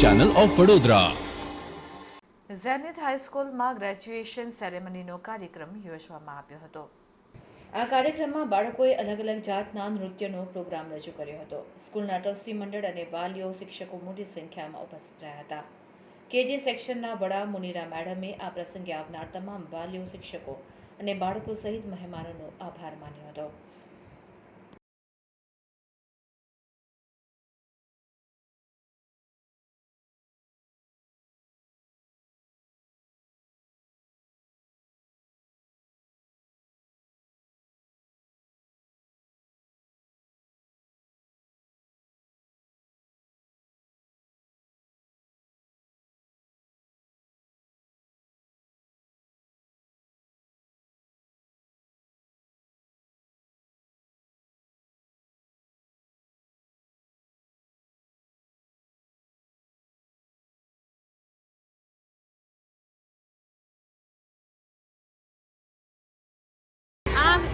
Channel of Vadodara Zenith હાઈસ્કૂલમાં graduation સેરેમનીનો કાર્યક્રમ યોજવામાં આવ્યો હતો. આ કાર્યક્રમમાં બાળકોએ અલગ અલગ જાતના નૃત્યનો પ્રોગ્રામ રજૂ કર્યો હતો. સ્કૂલના ટ્રસ્ટી મંડળ અને વાલીઓ શિક્ષકો મોટી સંખ્યામાં ઉપસ્થિત રહ્યા હતા. કેજી સેક્શનના વડા મુનિરા મેડમે આ પ્રસંગે આવનાર તમામ વાલીઓ શિક્ષકો અને બાળકો સહિત મહેમાનોનો આભાર માન્યો હતો.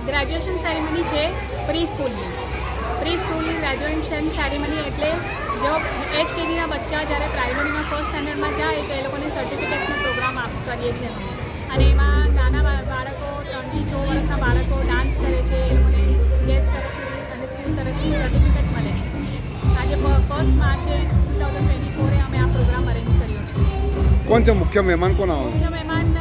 ગ્રેજ્યુએશન સેરેમની છે પ્રી સ્કૂલની પ્રી સ્કૂલની ગ્રેજ્યુએશન સેરેમની એટલે જો એચ કેજીના બચ્ચા જ્યારે પ્રાઇમરીમાં ફર્સ્ટ સ્ટેન્ડર્ડમાં જાય તો એ લોકોને સર્ટિફિકેટનો પ્રોગ્રામ આપ કરીએ છીએ અને એમાં નાના બાળકો ત્રણથી છ વર્ષના બાળકો ડાન્સ કરે છે એ લોકોને ગેસ તરફથી અને સ્કૂલ તરફથી સર્ટિફિકેટ મળે છે. આજે ફર્સ્ટ માર્ચે ટુ થાઉઝન્ડ ટ્વેન્ટી ફોરે અમે આ પ્રોગ્રામ અરેન્જ કર્યો છે. કોણ છે મુખ્ય મહેમાન? કોણ આવે? મુખ્ય મહેમાન